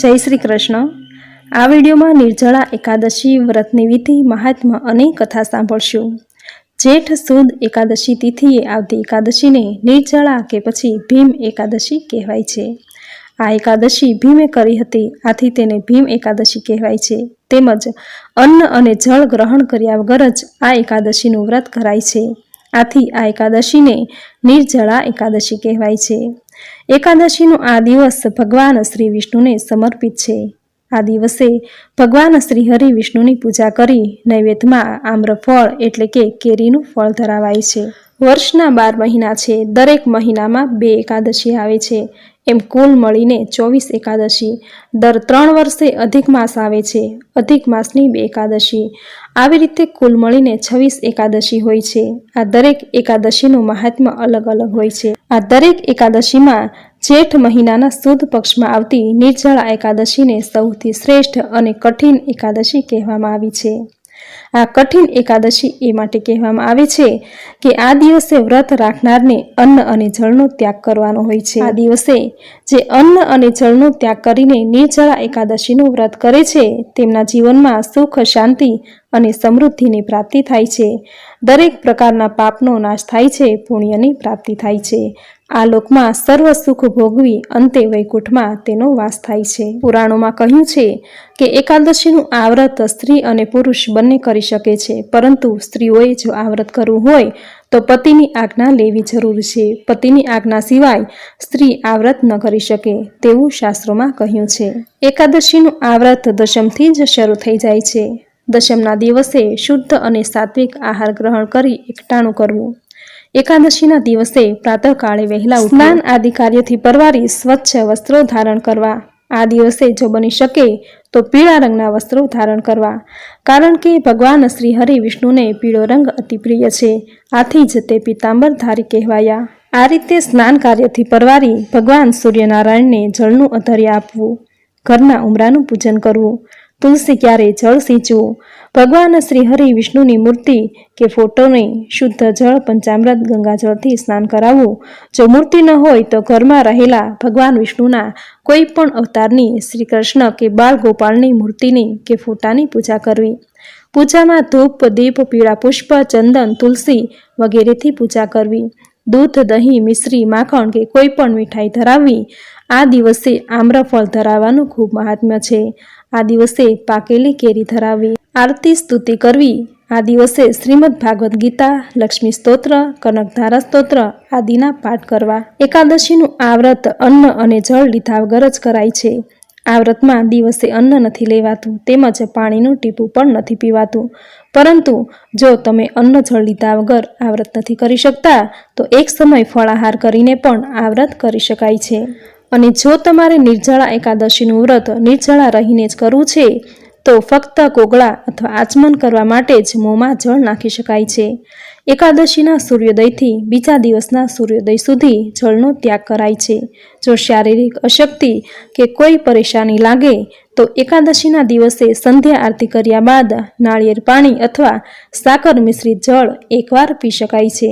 જય શ્રી કૃષ્ણ. આ વિડીયોમાં નિર્જળા એકાદશી વ્રતની વિધિ મહાત્મા અને કથા સાંભળશું. જેઠ સુદ એકાદશી તિથિએ આવતી એકાદશીને નિર્જળા કે પછી ભીમ એકાદશી કહેવાય છે. આ એકાદશી ભીમે કરી હતી, આથી તેને ભીમ એકાદશી કહેવાય છે. તેમજ અન્ન અને જળ ગ્રહણ કર્યા વગર જ આ એકાદશીનું વ્રત કરાય છે. આથી આ એકાદશીને નિર્જળા એકાદશી કહેવાય છે. એકાદશીનો આ દિવસ ભગવાન શ્રી વિષ્ણુને સમર્પિત છે. આ દિવસે ભગવાન શ્રી હરિ વિષ્ણુની પૂજા કરી નૈવેદ્યમાં આમ્રફળ એટલે કે કેરીનું ફળ ધરાવાય છે. વર્ષના બાર મહિના છે. દરેક મહિનામાં બે એકાદશી આવે છે. એમ કુલ મળીને ચોવીસ એકાદશી. દર ત્રણ વર્ષે અધિક માસ આવે છે. અધિક માસની બે એકાદશી. આવી રીતે કુલ મળીને છવ્વીસ એકાદશી હોય છે. આ દરેક એકાદશીનું મહાત્મ્ય અલગ અલગ હોય છે. આ દરેક એકાદશીમાં જેઠ મહિનાના સુદ પક્ષમાં આવતી નિર્જળા એકાદશીને સૌથી શ્રેષ્ઠ અને કઠિન એકાદશી કહેવામાં આવી છે. આ કઠિન એકાદશી એ માટે કહેવામાં આવે છે કે આ દિવસે વ્રત રાખનારને અન્ન અને જળનો ત્યાગ કરવાનો હોય છે. આ દિવસે જે અન્ન અને જળનો ત્યાગ કરીને નિર્જળા એકાદશીનું વ્રત કરે છે, તેમના જીવનમાં સુખ, શાંતિ અને સમૃદ્ધિની પ્રાપ્તિ થાય છે. દરેક પ્રકારના પાપનો નાશ થાય છે, પુણ્યની પ્રાપ્તિ થાય છે. આ લોકમાં સર્વ સુખ ભોગવી અંતે વૈકુંઠમાં તેનો વાસ થાય છે. પુરાણોમાં કહ્યું છે કે એકાદશીનું આ વ્રત સ્ત્રી અને પુરુષ બંને કરી શકે છે, પરંતુ સ્ત્રીઓએ જો આ વ્રત કરવું હોય તો પતિની આજ્ઞા લેવી જરૂર છે. પતિની આજ્ઞા સિવાય સ્ત્રી આ વ્રત ન કરી શકે તેવું શાસ્ત્રોમાં કહ્યું છે. એકાદશીનું આ વ્રત દશમથી જ શરૂ થઈ જાય છે. દશમના દિવસે શુદ્ધ અને સાત્વિક આહાર ગ્રહણ કરી એકટાણું કરવું. એકાદશીના દિવસે પ્રાતઃકાળે વહેલા સ્નાન આદિ કાર્યથી પરવારી સ્વચ્છ વસ્ત્રો ધારણ કરવા. આ દિવસે જો બની શકે, તો પીળા રંગના વસ્ત્રો ધારણ કરવા. કારણ કે ભગવાન શ્રી હરિ વિષ્ણુને પીળો રંગ અતિ પ્રિય છે. આથી જ તે પિતાંબરધારી કહેવાયા. આ રીતે સ્નાન કાર્યથી પરવારી ભગવાન સૂર્યનારાયણને જળનું અધર્ય આપવું, ઘરના ઉમરાનું પૂજન કરવું તુલસી ક્યારે જળ સિંચવું? ભગવાન શ્રી હરિ વિષ્ણુની મૂર્તિ કે ફોટોને શુદ્ધ જળ પંચામૃત ગંગાજળથી સ્નાન કરાવવું? જો મૂર્તિ ન હોય તો ઘરમાં રહેલા ભગવાન વિષ્ણુના કોઈ પણ અવતારની શ્રી કૃષ્ણ કે બાળ ગોપાલની મૂર્તિની કે ફોટાની પૂજા કરવી. પૂજામાં ધૂપ, દીપ, પીળા પુષ્પ, ચંદન, તુલસી વગેરેથી પૂજા કરવી. દૂધ, દહીં, મિશ્રી, માખણ કે કોઈ પણ મીઠાઈ ધરાવવી. આ દિવસે આમ્રફળ ધરાવવાનું ખૂબ મહાત્મ્ય છે. આ દિવસે પાકેલી કેરી ધરાવવી આરતી સ્તુતિ કરવી. આ દિવસે શ્રીમદ ભાગવદ્ ગીતા, લક્ષ્મી સ્તોત્ર કનકધારા સ્તોત્ર આદિના પાઠ કરવા. એકાદશીનું આ વ્રત અન્ન અને જળ લીધા વગર જ કરાય છે. આ વ્રતમાં દિવસે અન્ન નથી લેવાતું, તેમજ પાણીનું ટીપું પણ નથી પીવાતું. પરંતુ જો તમે અન્ન જળ લીધા વગર આ વ્રત નથી કરી શકતા, તો એક સમય ફળાહાર કરીને પણ આ વ્રત કરી શકાય છે. અને જો તમારે નિર્જળા એકાદશીનું વ્રત નિર્જળા રહીને જ કરવું છે, તો ફક્ત કોગળા અથવા આચમન કરવા માટે જ મોંમાં જળ નાખી શકાય છે. એકાદશીના સૂર્યોદયથી બીજા દિવસના સૂર્યોદય સુધી જળનો ત્યાગ કરાય છે. જો શારીરિક અશક્તિ કે કોઈ પરેશાની લાગે, તો એકાદશીના દિવસે સંધ્યા આરતી કર્યા બાદ નાળિયેર પાણી અથવા સાકર મિશ્રિત જળ એકવાર પી શકાય છે.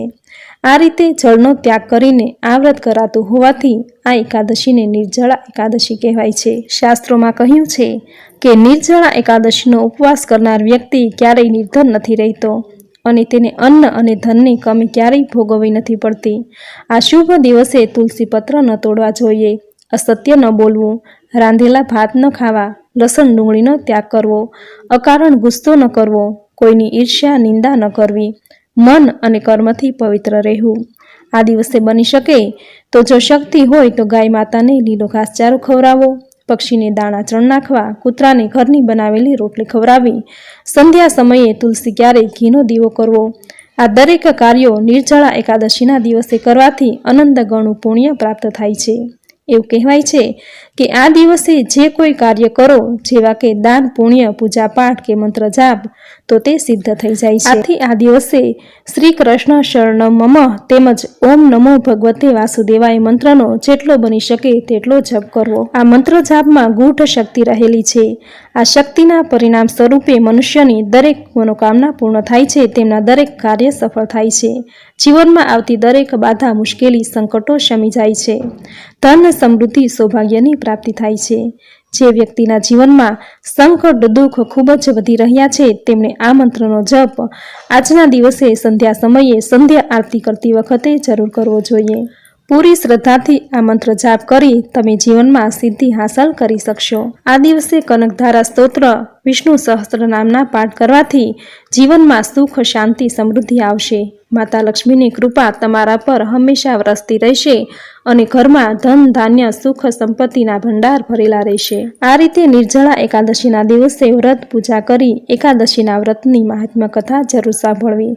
આ રીતે જળનો ત્યાગ કરીને આ વ્રત કરાતું હોવાથી આ એકાદશીને નિર્જળા એકાદશી કહેવાય છે. શાસ્ત્રોમાં કહ્યું છે કે નિર્જળા એકાદશીનો ઉપવાસ કરનાર વ્યક્તિ ક્યારેય નિર્ધન નથી રહેતો અને તેને અન્ન અને ધનની કમી ક્યારેય ભોગવવી નથી પડતી. આ શુભ દિવસે તુલસી પત્ર ન તોડવા જોઈએ, અસત્ય ન બોલવું, રાંધેલા ભાત ન ખાવા, લસણ ડુંગળીનો ત્યાગ કરવો, અકારણ ગુસ્સો ન કરવો, કોઈની ઈર્ષ્યા, નિંદા ન કરવી મન અને કર્મથી પવિત્ર રહેવું. આ દિવસે બની શકે તો જો શક્તિ હોય તો ગાય માતાને લીલો ઘાસચારો ખવડાવો, પક્ષીને દાણા ચણ નાખવા, કૂતરાને ઘરની બનાવેલી રોટલી ખવડાવી. સંધ્યા સમયે તુલસી ક્યારેય ઘીનો દીવો કરવો? આ દરેક કાર્યો નિર્જળા એકાદશીના દિવસે કરવાથી અનંત ગણું પુણ્ય પ્રાપ્ત થાય છે. એવું કહેવાય છે કે આ દિવસે જે કોઈ કાર્ય કરો, જેવા કે દાન, પુણ્ય પૂજા કે મંત્ર જાપ, તો તે સિદ્ધ થઈ જાય છે. આથી આ દિવસે શ્રી કૃષ્ણ શરણ મમ તેમજ ઓમ નમો ભગવતે વાસુદેવાય મંત્રનો જેટલો બની શકે તેટલો જપ કરવો. આ મંત્ર જાપમાં ગૂઢ શક્તિ રહેલી છે. આ શક્તિના પરિણામ સ્વરૂપે મનુષ્યની દરેક મનોકામના પૂર્ણ થાય છે, તેમના દરેક કાર્ય સફળ થાય છે. જીવનમાં આવતી દરેક બાધા, મુશ્કેલી, સંકટો શમી જાય છે. ધન, સમૃદ્ધિ, સૌભાગ્યની પ્રાપ્તિ થાય છે. જે વ્યક્તિના જીવનમાં સંકટ, દુઃખ ખૂબ જ વધી રહ્યા છે તેમણે આ મંત્રનો જપ આજના દિવસે, સંધ્યા સમયે, સંધ્યા આરતી કરતી વખતે જરૂર કરવો જોઈએ. પૂરી શ્રદ્ધાથી આ મંત્ર જાપ કરી તમે જીવનમાં સિદ્ધિ હાંસલ કરી શકશો. આ દિવસે કનકધારા સ્તોત્ર વિષ્ણુ સહસ્ત્ર પાઠ કરવાથી જીવનમાં સુખ, શાંતિ, સમૃદ્ધિ આવશે. માતા લક્ષ્મીની કૃપા તમારા પર હંમેશા વરસતી રહેશે અને ઘરમાં ધન, ધાન્ય, સુખ, સંપત્તિના ભંડાર ભરેલા રહેશે. આ રીતે નિર્જળા એકાદશીના દિવસે વ્રત પૂજા કરી એકાદશીના વ્રતની મહાત્મ્ય કથા જરૂર સાંભળવી.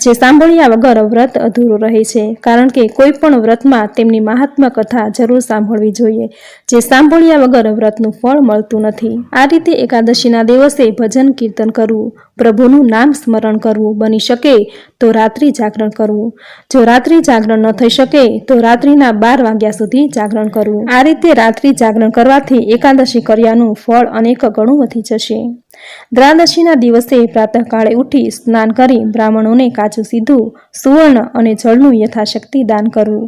જે સાંભળ્યા વગર વ્રત અધૂરું રહે છે, કારણ કે કોઈ પણ વ્રતમાં તેમની મહાત્મ્ય કથા જરૂર સાંભળવી જોઈએ. જે સાંભળ્યા વગર વ્રતનું ફળ મળતું નથી. આ રીતે એકાદશીના દિવસે ભજન કીર્તન કરવું, પ્રભુનું નામ સ્મરણ કરવું બની શકે તો રાત્રિ જાગરણ કરવું. જો રાત્રિ જાગરણ ન થઈ શકે તો રાત્રિના બાર વાગ્યા સુધી જાગરણ કરવું. આ રીતે રાત્રિ જાગરણ કરવાથી એકાદશી કર્યાનું ફળ અનેક ગણું વધી જશે. દ્વાદશીના દિવસે પ્રાતઃકાળે ઉઠી સ્નાન કરી બ્રાહ્મણોને કાચું સીધું, સુવર્ણ અને જળનું યથાશક્તિ દાન કરવું.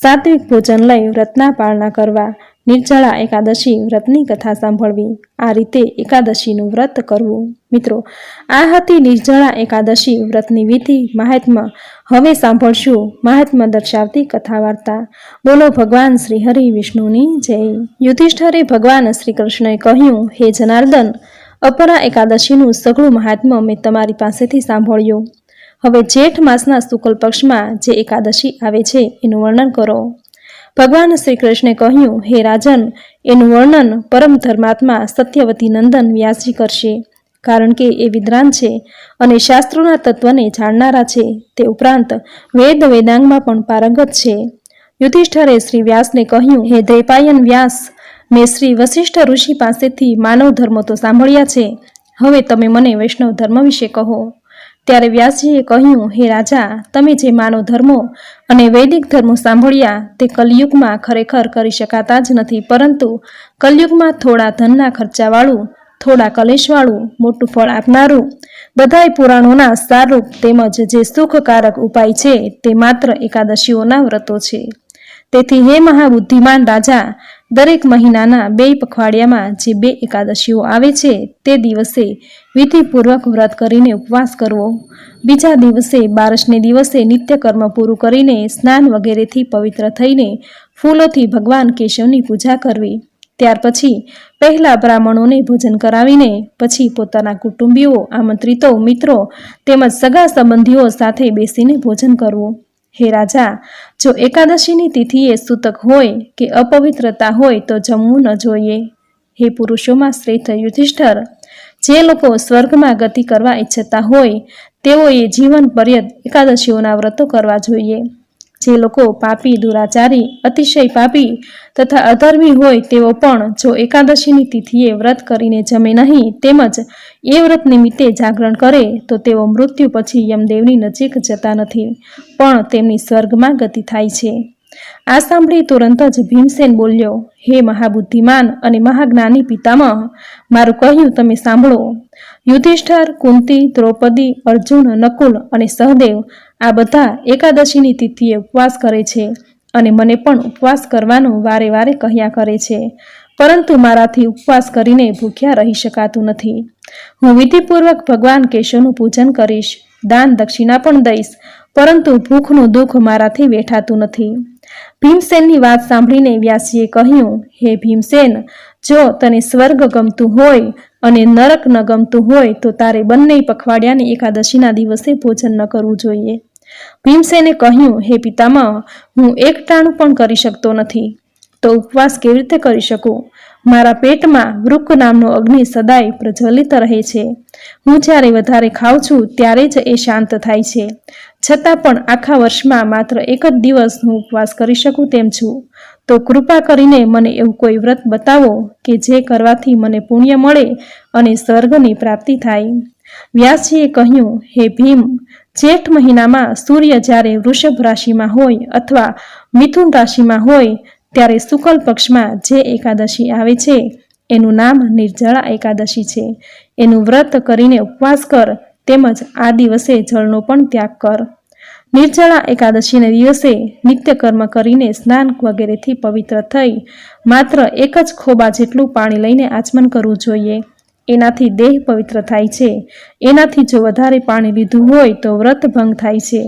સાત્વિક ભોજન લઈ વ્રતના પાળના કરવા નિર્જળા એકાદશી વ્રતની કથા સાંભળવી. આ રીતે એકાદશીનું વ્રત કરવું. મિત્રો, આ હતી નિર્જળા એકાદશી વ્રતની વિધિ મહાત્મા. હવે સાંભળશું મહાત્મા દર્શાવતી કથા વાર્તા બોલો ભગવાન શ્રી હરિ વિષ્ણુની જય. યુધિષ્ઠરે ભગવાન શ્રી કૃષ્ણએ કહ્યું, હે જનાર્દન, અપરા એકાદશીનું સઘળું મહાત્મ્ય મેં તમારી પાસેથી સાંભળ્યું. હવે જેઠ માસના શુક્લ પક્ષમાં જે એકાદશી આવે છે, એનું વર્ણન કરો. ભગવાન શ્રી કૃષ્ણે કહ્યું, હે રાજન, એનું વર્ણન પરમ ધર્માત્મા સત્યવતી નંદન વ્યાસજી કરશે. કારણ કે એ વિદ્વાન છે અને શાસ્ત્રોના તત્વને જાણનારા છે. તે ઉપરાંત વેદ વેદાંગમાં પણ પારંગત છે. યુધિષ્ઠરે શ્રી વ્યાસને કહ્યું, હે દ્રેપાયન વ્યાસ, મેં શ્રી વશિષ્ઠ ઋષિ પાસેથી માનવ ધર્મો તો સાંભળ્યા છે. હવે તમે મને વૈષ્ણવ ધર્મ વિશે કહો. ત્યારે વ્યાસજીએ કહ્યું, હે રાજા, તમે જે માનવ ધર્મો અને વૈદિક ધર્મો સાંભળ્યા, તે કલયુગમાં ખરેખર કરી શકાતા જ નથી. પરંતુ કલયુગમાં થોડા ધનના ખર્ચાવાળું, થોડા કલેશવાળું, મોટું ફળ આપનારું, બધાય પુરાણોના સારરૂપ તેમજ જે સુખકારક ઉપાય છે, તે માત્ર એકાદશીઓના વ્રતો છે. તેથી હે મહાબુદ્ધિમાન રાજા દરેક મહિનાના બે પખવાડિયામાં જે બે એકાદશીઓ આવે છે, તે દિવસે વિધિપૂર્વક વ્રત કરીને ઉપવાસ કરવો. બીજા દિવસે બારસને દિવસે નિત્યકર્મ પૂરું કરીને સ્નાન વગેરેથી પવિત્ર થઈને ફૂલોથી ભગવાન કેશવની પૂજા કરવી. ત્યાર પછી પહેલા બ્રાહ્મણોને ભોજન કરાવીને પછી પોતાના કુટુંબીઓ, આમંત્રિતો, મિત્રો તેમજ સગા સંબંધીઓ સાથે બેસીને ભોજન કરવું. હે રાજા, જો એકાદશીની તિથિએ સૂતક હોય કે અપવિત્રતા હોય તો જમવું ન જોઈએ. હે પુરુષોમાં શ્રેષ્ઠ યુધિષ્ઠર, જે લોકો સ્વર્ગમાં ગતિ કરવા ઈચ્છતા હોય, તેઓએ જીવન પર્યત એકાદશીઓના વ્રતો કરવા જોઈએ. જે લોકો પાપી, દુરાચારી, અતિશય પાપી તથા અધર્મી હોય તેઓ પણ જો એકાદશીની તિથિએ વ્રત કરીને જમે નહીં તેમજ એ વ્રત નિમિત્તે જાગરણ કરે, તો તેઓ મૃત્યુ પછી યમદેવની નજીક જતા નથી, પણ તેમની સ્વર્ગમાં ગતિ થાય છે. આ સાંભળી તુરંત જ ભીમસેન બોલ્યો, હે મહાબુદ્ધિમાન અને મહાજ્ઞાની પિતામહ, મારું કહ્યું તમે સાંભળો. યુધિષ્ઠર, કુંતી, દ્રૌપદી, અર્જુન, નકુલ અને સહદેવ આ બધા એકાદશીની તિથિએ ઉપવાસ કરે છે અને મને પણ ઉપવાસ કરવાનું વારે વારે કહ્યા કરે છે. પરંતુ મારાથી ઉપવાસ કરીને ભૂખ્યા રહી શકાતું નથી. હું વિધિપૂર્વક ભગવાન કેશવનું પૂજન કરીશ, દાન દક્ષિણા પણ દઈશ, પરંતુ ભૂખનું દુઃખ મારાથી વેઠાતું નથી. ભીમસેનની વાત સાંભળીને વ્યાસીએ કહ્યું, હે ભીમસેન, જો તને સ્વર્ગ ગમતું હોય અને નરક ન ગમતું હોય તો તારે બંને પખવાડિયાની એકાદશીના દિવસે ભોજન ન કરવું જોઈએ. ભીમસેને કહ્યું, હે પિતામાં હું એક ટાણું પણ કરી શકતો નથી. તો ઉપવાસ કેવી રીતે કરી શકું? મારા પેટમાં વૃક નામનો અગ્નિ સદાય પ્રજ્વલિત રહે છે. હું જ્યારે વધારે ખાઉં છું, ત્યારે જ એ શાંત થાય છે. છતાં પણ આખા વર્ષમાં માત્ર એક જ દિવસ હું ઉપવાસ કરી શકું તેમ છું. તો કૃપા કરીને મને એવું કોઈ વ્રત બતાવો કે જે કરવાથી મને પુણ્ય મળે અને સ્વર્ગની પ્રાપ્તિ થાય. વ્યાસજીએ કહ્યું, હે ભીમ જેઠ મહિનામાં સૂર્ય જ્યારે વૃષભ રાશિમાં હોય અથવા મિથુન રાશિમાં હોય, ત્યારે શુકલ પક્ષમાં જે એકાદશી આવે છે, એનું નામ નિર્જળા એકાદશી છે. એનું વ્રત કરીને ઉપવાસ કર, તેમજ આ દિવસે જળનો પણ ત્યાગ કર. નિર્જળા એકાદશીને દિવસે નિત્યકર્મ કરીને સ્નાન વગેરેથી પવિત્ર થઈ, માત્ર એક જ ખોબા જેટલું પાણી લઈને આચમન કરવું જોઈએ. એનાથી દેહ પવિત્ર થાય છે. એનાથી જો વધારે પાણી લીધું હોય તો વ્રત ભંગ થાય છે.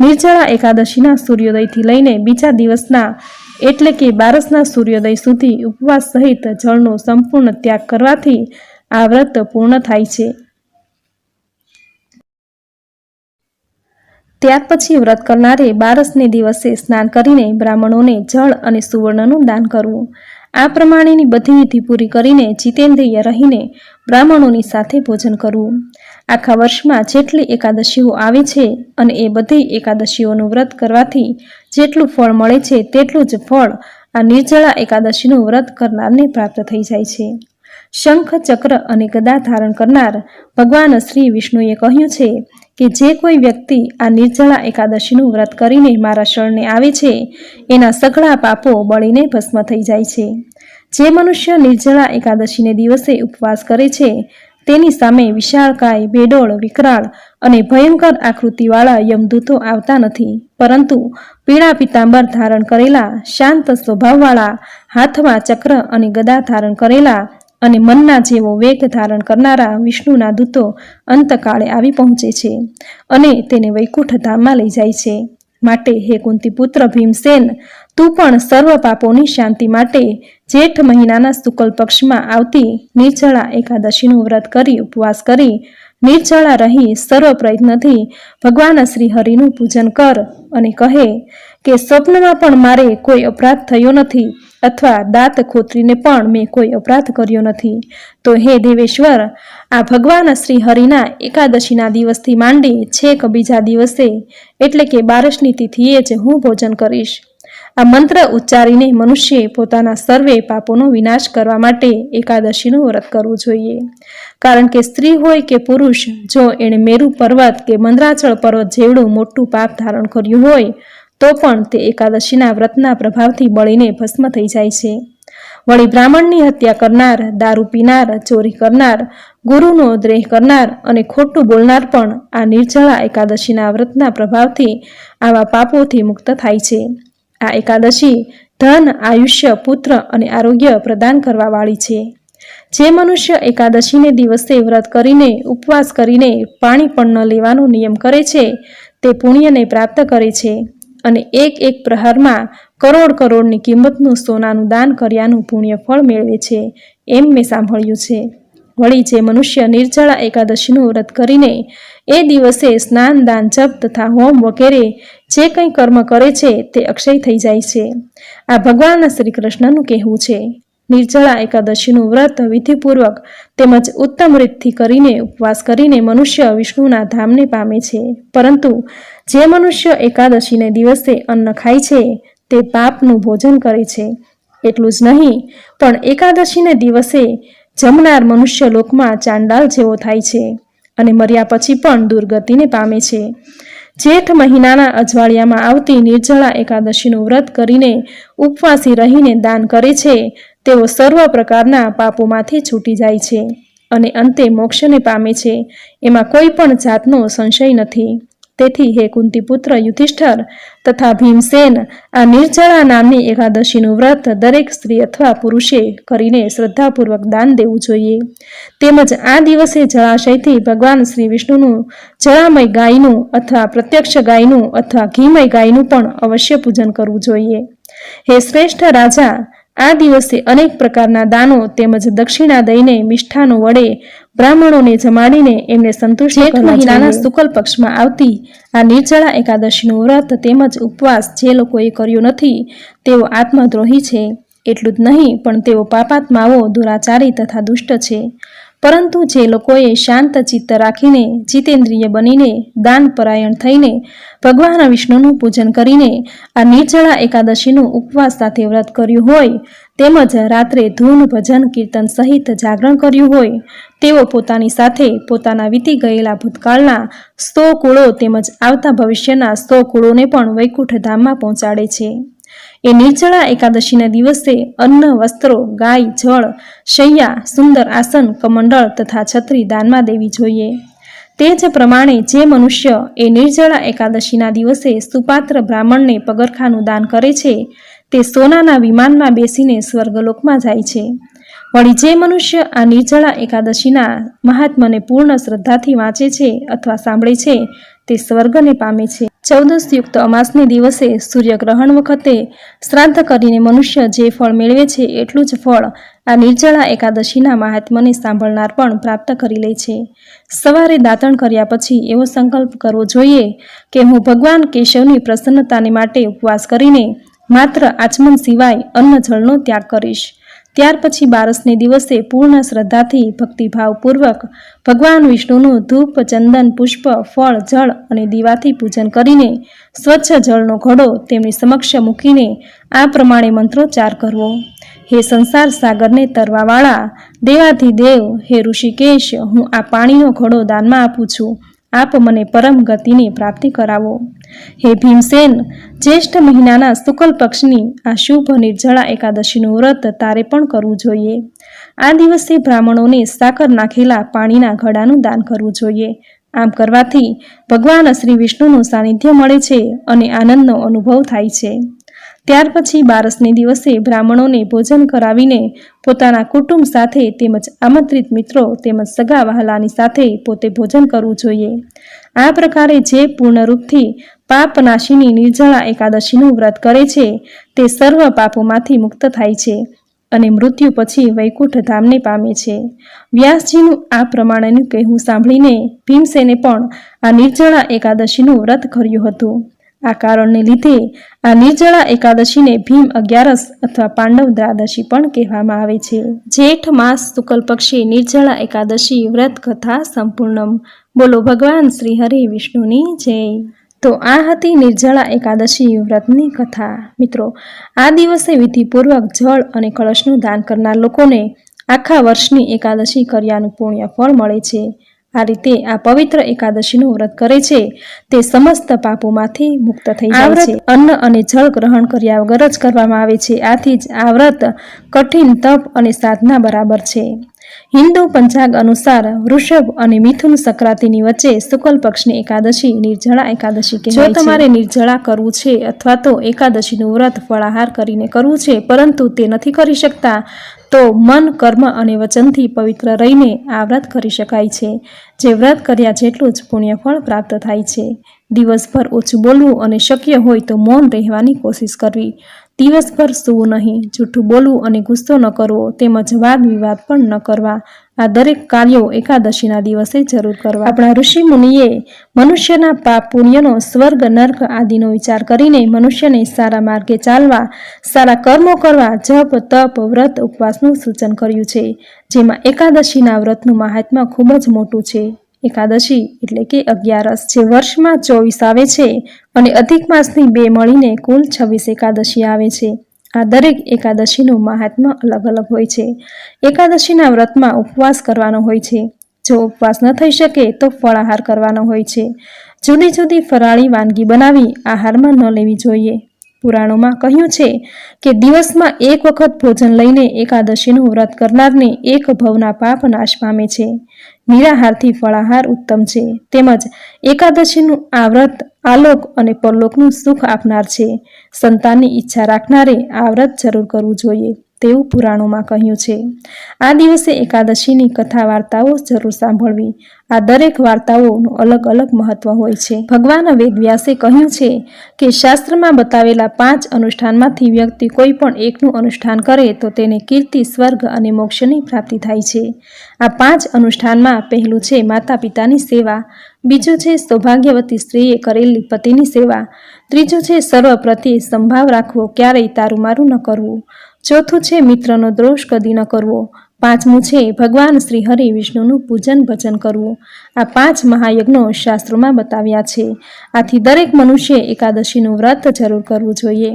નિર્જળા એકાદશીના સૂર્યોદયથી લઈને બીજા દિવસના એટલે કે બારસના સૂર્યોદય સુધી ઉપવાસ સહિત જળનો સંપૂર્ણ ત્યાગ કરવાથી આ વ્રત પૂર્ણ થાય છે. ત્યાર પછી વ્રત કરનારે બારસને દિવસે સ્નાન કરીને બ્રાહ્મણોને જળ અને સુવર્ણનું દાન કરવું. આ પ્રમાણેની બધી વિધિ પૂરી કરીને જીતેન્દ્રિય રહીને બ્રાહ્મણોની સાથે ભોજન કરવું. આખા વર્ષમાં જેટલી એકાદશીઓ આવે છે અને એ બધી એકાદશીઓનું વ્રત કરવાથી જેટલું ફળ મળે છે તેટલું જ ફળ આ નિર્જળા એકાદશીનું વ્રત કરનારને પ્રાપ્ત થઈ જાય છે. શંખ ચક્ર અને ગદા ધારણ કરનાર ભગવાન શ્રી વિષ્ણુએ કહ્યું છે કે જે કોઈ વ્યક્તિ આ નિર્જળા એકાદશીનું વ્રત કરીને મારા શરણે આવે છે, એના સઘળા પાપો બળીને ભસ્મ થઈ જાય છે. જે મનુષ્ય નિર્જળા એકાદશીને દિવસે ઉપવાસ કરે છે, તેની સામે વિશાળકાય બેડોળ, વિકરાળ અને ભયંકર આકૃતિવાળા યમદૂતો આવતા નથી. પરંતુ પીળા પિતાંબર ધારણ કરેલા, શાંત સ્વભાવવાળા, હાથમાં ચક્ર અને ગદા ધારણ કરેલા અને મનના જેવો વેગ ધારણ કરનારા વિષ્ણુના દૂતો અંતકાળે આવી પહોંચે છે અને તેને વૈકુંઠ ધામમાં લઈ જાય છે. માટે હે કુંતી પુત્ર ભીમસેન, તું પણ સર્વ પાપોની શાંતિ માટે જેઠ મહિનાના શુક્લ પક્ષમાં આવતી નિર્જળા એકાદશીનું વ્રત કરી ઉપવાસ કરી નિર્જળા રહી સર્વ પ્રયત્નથી ભગવાન શ્રી હરિનું પૂજન કર અને કહે કે સ્વપ્નમાં પણ મારે કોઈ અપરાધ થયો નથી અથવા દાંત ખોતરીને પણ મેં કોઈ અપરાધ કર્યો નથી. તો હે દેવેશ્વર, આ ભગવાન શ્રી હરિના એકાદશીના દિવસથી માંડી છેક બીજા દિવસે, એટલે કે બારસની તિથિએ જ હું ભોજન કરીશ. આ મંત્ર ઉચ્ચારીને મનુષ્યે પોતાના સર્વે પાપોનો વિનાશ કરવા માટે એકાદશીનું વ્રત કરવું જોઈએ. કારણ કે સ્ત્રી હોય કે પુરુષ, જો એણે મેરુ પર્વત કે મંદ્રાચળ પર્વત જેવડું મોટું પાપ ધારણ કર્યું હોય, તો પણ તે એકાદશીના વ્રતના પ્રભાવથી બળીને ભસ્મ થઈ જાય છે. વળી બ્રાહ્મણની હત્યા કરનાર, દારૂ પીનાર, ચોરી કરનાર, ગુરુનો દ્રેહ કરનાર અને ખોટું બોલનાર પણ આ નિર્જળા એકાદશીના વ્રતના પ્રભાવથી આવા પાપોથી મુક્ત થાય છે. આ એકાદશી ધન, આયુષ્ય, પુત્ર અને આરોગ્ય પ્રદાન કરવાવાળી છે. જે મનુષ્ય એકાદશીને દિવસે વ્રત કરીને, ઉપવાસ કરીને પાણી પણ ન લેવાનો નિયમ કરે છે, તે પુણ્યને પ્રાપ્ત કરે છે અને એક એક પ્રહારમાં કરોડ કરોડની કિંમતનું સોનાનું દાન કર્યાનું પુણ્ય ફળ મેળવે છે. એમ મેં સાંભળ્યું છે. વળી જે મનુષ્ય નિર્જળા એકાદશીનું વ્રત કરીને એ દિવસે સ્નાન, દાન, જપ તથા હોમ વગેરે જે કંઈ કર્મ કરે છે તે અક્ષય થઈ જાય છે. આ ભગવાન શ્રી કૃષ્ણનું કહેવું છે. નિર્જળા એકાદશીનું વ્રત વિધિપૂર્વક તેમજ ઉત્તમ રીતથી કરીને ઉપવાસ કરીને મનુષ્ય વિષ્ણુના ધામને પામે છે. પરંતુ જે મનુષ્ય એકાદશીને દિવસે અન્ન ખાય છે, તે પાપનું ભોજન કરે છે. એટલું જ નહીં, પણ એકાદશીને દિવસે જમનાર મનુષ્ય લોકમાં ચાંડાલ જેવો થાય છે અને મર્યા પછી પણ દુર્ગતિને પામે છે. જેઠ મહિનાના અજવાળિયામાં આવતી નિર્જળા એકાદશીનું વ્રત કરીને ઉપવાસી રહીને દાન કરે છે, તેઓ સર્વ પ્રકારના પાપોમાંથી છૂટી જાય છે અને અંતે મોક્ષને પામે છે, એમાં કોઈ પણ જાતનો સંશય નથી. તેથી હે કુંતીપુત્ર યુધિષ્ઠર તથા ભીમસેન, આ નિર્જળા નામની એકાદશીનું વ્રત દરેક સ્ત્રી અથવા પુરુષે કરીને શ્રદ્ધાપૂર્વક દાન દેવું જોઈએ. તેમજ આ દિવસે જળાશયથી ભગવાન શ્રી વિષ્ણુનું જળામય ગાયનું અથવા પ્રત્યક્ષ ગાયનું અથવા ઘીમય ગાયનું પણ અવશ્ય પૂજન કરવું જોઈએ. હે શ્રેષ્ઠ રાજા, આ દિવસે અનેક પ્રકારના દાનો તેમજ દક્ષિણા દઈને મિષ્ઠાનો વડે બ્રાહ્મણોને જમાડીને એમને સંતુષ્ટ જેઠ મહિનાના શુકલ પક્ષમાં આવતી આ નિર્જળા એકાદશીનું વ્રત તેમજ ઉપવાસ જે લોકોએ કર્યો નથી તેઓ આત્મદ્રોહી છે. એટલું જ નહીં પણ તેઓ પાપાત્માઓ દુરાચારી તથા દુષ્ટ છે. પરંતુ જે લોકોએ શાંત ચિત્ત રાખીને જીતેન્દ્રિય બનીને દાન પરાયણ થઈને ભગવાન વિષ્ણુનું પૂજન કરીને આ નિર્જળા એકાદશીનું ઉપવાસ સાથે વ્રત કર્યું હોય તેમજ રાત્રે ધૂન ભજન કીર્તન સહિત જાગરણ કર્યું હોય તેઓ પોતાની સાથે પોતાના વીતી ગયેલા ભૂતકાળના સો કુળો તેમજ આવતા ભવિષ્યના સો કુળોને પણ વૈકુંઠ ધામમાં પહોંચાડે છે. એ નિર્જળા એકાદશીના દિવસે અન્ન, વસ્ત્રો, ગાય, જળ, શૈયા, સુંદર આસન, કમંડળ તથા છત્રી દાનમાં દેવી જોઈએ. તે જ પ્રમાણે જે મનુષ્ય એ નિર્જળા એકાદશીના દિવસે સુપાત્ર બ્રાહ્મણને પગરખાનું દાન કરે છે, તે સોનાના વિમાનમાં બેસીને સ્વર્ગલોકમાં જાય છે. વળી જે મનુષ્ય આ નિર્જળા એકાદશીના મહાત્મને પૂર્ણ શ્રદ્ધાથી વાંચે છે અથવા સાંભળે છે, તે સ્વર્ગને પામે છે. ચૌદસ યુક્ત અમાસને દિવસે સૂર્યગ્રહણ વખતે શ્રાદ્ધ કરીને મનુષ્ય જે ફળ મેળવે છે એટલું જ ફળ આ નિર્જળા એકાદશીના મહાત્મને સાંભળનાર પણ પ્રાપ્ત કરી લે છે. સવારે દાંતણ કર્યા પછી એવો સંકલ્પ કરવો જોઈએ કે હું ભગવાન કેશવની પ્રસન્નતાને માટે ઉપવાસ કરીને માત્ર આચમન સિવાય અન્ન જળનો ત્યાગ કરીશ. ત્યાર પછી બારસને દિવસે પૂર્ણ શ્રદ્ધાથી ભક્તિભાવપૂર્વક ભગવાન વિષ્ણુનું ધૂપ, ચંદન, પુષ્પ, ફળ, જળ અને દીવાથી પૂજન કરીને સ્વચ્છ જળનો ઘડો તેમની સમક્ષ મૂકીને આ પ્રમાણે મંત્રોચ્ચાર કરવો. હે સંસાર સાગરને તરવાવાળા, દેવાધિદેવ, હે ઋષિકેશ, હું આ પાણીનો ઘડો દાનમાં આપું છું. આપ મને પરમ ગતિની પ્રાપ્તિ કરાવો. હે ભીમસેન, જ્યેષ્ઠ મહિનાના શુકલ પક્ષની આ શુભ નિર્જળા એકાદશીનું વ્રત તારે પણ કરવું જોઈએ. આ દિવસે બ્રાહ્મણોને સાકર નાખેલા પાણીના ઘડાનું દાન કરવું જોઈએ. આમ કરવાથી ભગવાન શ્રી વિષ્ણુનું સાનિધ્ય મળે છે અને આનંદનો અનુભવ થાય છે. ત્યાર પછી બારસને દિવસે બ્રાહ્મણોને ભોજન કરાવીને પોતાના કુટુંબ સાથે તેમજ આમંત્રિત મિત્રો તેમજ સગા વહાલાની સાથે પોતે ભોજન કરવું જોઈએ. આ પ્રકારે જે પૂર્ણરૂપથી પાપનાશીની નિર્જળા એકાદશીનું વ્રત કરે છે, તે સર્વ પાપોમાંથી મુક્ત થાય છે અને મૃત્યુ પછી વૈકુંઠ ધામને પામે છે. વ્યાસજીનું આ પ્રમાણેનું કહેવું સાંભળીને ભીમસેને પણ આ નિર્જળા એકાદશીનું વ્રત કર્યું હતું. આ કારણને લીધે આ નિર્જળા એકાદશીને ભીમ અગિયારસ અથવા પાંડવ દ્વાદશી પણ કહેવામાં આવે છે. જેઠ માસ શુકલ પક્ષી નિર્જળા એકાદશી વ્રત કથા સંપૂર્ણમ. બોલો ભગવાન શ્રી હરિ વિષ્ણુની જય. તો આ હતી નિર્જળા એકાદશી વ્રતની કથા. મિત્રો, આ દિવસે વિધિપૂર્વક જળ અને કળશનું દાન કરનાર લોકોને આખા વર્ષની એકાદશી કર્યાનું પુણ્ય ફળ મળે છે. આ રીતે આ પવિત્ર એકાદશીનું વ્રત કરે છે. તે સમસ્ત પાપોમાંથી મુક્ત થઈ જાય છે. અન્ન અને જળ ગ્રહણ કર્યા વગર જ કરવામાં આવે છે. આથી જ આ વ્રત કઠિન તપ અને સાધના બરાબર છે. હિન્દુ પંચાગ અનુસાર વૃષભ અને મિથુન સંક્રાંતિની વચ્ચે શુક્લ પક્ષની એકાદશી નિર્જળા એકાદશી કે જો તમારે નિર્જળા કરવું છે અથવા તો એકાદશીનું વ્રત ફળાહાર કરીને કરવું છે પરંતુ તે નથી કરી શકતા તો મન, કર્મ અને વચનથી પવિત્ર રહીને આ વ્રત કરી શકાય છે, જે વ્રત કર્યા જેટલું જ પુણ્યફળ પ્રાપ્ત થાય છે. દિવસભર ઓછું બોલવું અને શક્ય હોય તો મૌન રહેવાની કોશિશ કરવી. દિવસભર સૂવું નહીં, જૂઠું બોલવું અને ગુસ્સો ન કરવો, તેમજ વાદ વિવાદ પણ ન કરવા. આ દરેક કાર્યો એકાદશીના દિવસે જરૂર કરવા. આપણા ઋષિ મુનિએ મનુષ્યના પાપ પુણ્યનો સ્વર્ગ, નર્ક આદિનો વિચાર કરીને મનુષ્યને સારા માર્ગે ચાલવા, સારા કર્મો કરવા, જપ, તપ, વ્રત, ઉપવાસનું સૂચન કર્યું છે, જેમાં એકાદશીના વ્રતનું મહાત્મા ખૂબ જ મોટું છે. એકાદશી એટલે કે અગિયારસ જે વર્ષમાં ચોવીસ આવે છે અને અધિક માસની બે મળીને કુલ છવ્વીસ એકાદશી આવે છે. આ દરેક એકાદશીનું મહાત્મ્ય અલગ અલગ હોય છે. એકાદશીના વ્રતમાં ઉપવાસ કરવાનો હોય છે. જો ઉપવાસ ન થઈ શકે તો ફળાહાર કરવાનો હોય છે. જુદી જુદી ફરાળી વાનગી બનાવી આહારમાં ન લેવી જોઈએ. પુરાણોમાં કહ્યું છે કે દિવસમાં એક વખત ભોજન લઈને એકાદશીનું વ્રત કરનારને એક ભવના પાપ નાશ પામે છે. નિરાહારથી ફળાહાર ઉત્તમ છે. તેમજ એકાદશીનું આ વ્રત આલોક અને પરલોકનું સુખ આપનાર છે. સંતાનની ઈચ્છા રાખનારે આ વ્રત જરૂર કરવું જોઈએ. તેવું પુરાણોમાં કહ્યું છે. આ દિવસે એકાદશીની કથા વાર્તાઓ જરૂર સાંભળવી. આ દરેક વાર્તાઓનું અલગ અલગ મહત્વ હોય છે. ભગવાન વેદવ્યાસે કહ્યું છે કે શાસ્ત્રમાં બતાવેલા પાંચ અનુષ્ઠાનમાંથી વ્યક્તિ કોઈ પણ એકનું અનુષ્ઠાન કરે તો તેને કીર્તિ, સ્વર્ગ અને મોક્ષની પ્રાપ્તિ થાય છે. આ પાંચ અનુષ્ઠાનમાં પહેલું છે માતા પિતાની સેવા. બીજું છે સૌભાગ્યવતી સ્ત્રીએ કરેલી પતિની સેવા. ત્રીજું છે સર્વ પ્રત્યે સંભાવ રાખવો. ક્યારેય તારું મારું ન કરવું. ચોથું છે, મિત્રનો દ્રોષ કદી ન કરવો. પાંચમું છે, ભગવાન શ્રી હરિ વિષ્ણુનું પૂજન ભજન કરવું. આ પાંચ મહાયજ્ઞો શાસ્ત્રોમાં બતાવ્યા છે. આથી દરેક મનુષ્ય એકાદશીનું વ્રત જરૂર કરવું જોઈએ.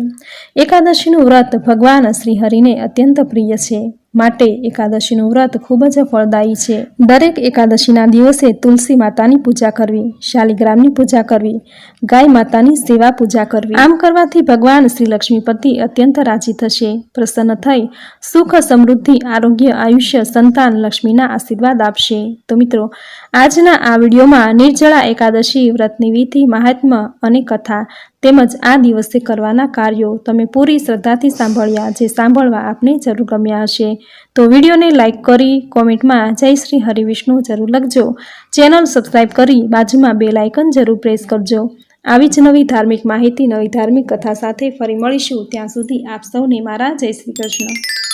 એકાદશીનું વ્રત ભગવાન શ્રી હરિને અત્યંત પ્રિય છે. માટે એકાદશીનું વ્રત ખૂબ જ ફળદાયી છે. દરેક એકાદશીના દિવસે તુલસી માતાની પૂજા કરવી, શાલિગ્રામની પૂજા કરવી, ગાય માતાની સેવા પૂજા કરવી. આમ કરવાથી ભગવાન શ્રી લક્ષ્મીપતિ અત્યંત રાજી થશે. પ્રસન્ન થઈ, સુખ સમૃદ્ધિ, આરોગ્ય, આયુષ્ય, સંતાન લક્ષ્મીના આશીર્વાદ આપશે. તો મિત્રો આજના આ વિડીયોમાં નિર્જળા એકાદશી વ્રતની વિધિ મહાત્મ્ય અને કથા તેમજ આ દિવસે કરવાના કાર્યો તમે પૂરી શ્રદ્ધાથી સાંભળ્યા જે સાંભળવા આપને જરૂર ગમ્યા હશે. તો વિડીયોને લાઇક કરી, કોમેન્ટમાં જય શ્રી હરિવિષ્ણુ જરૂર લખજો. ચેનલ સબસ્ક્રાઈબ કરી બાજુમાં બે લાઇકન જરૂર પ્રેસ કરજો. આવી જ નવી ધાર્મિક માહિતી, નવી ધાર્મિક કથા સાથે ફરી મળીશું. ત્યાં સુધી આપ સૌને મારા જય શ્રી કૃષ્ણ.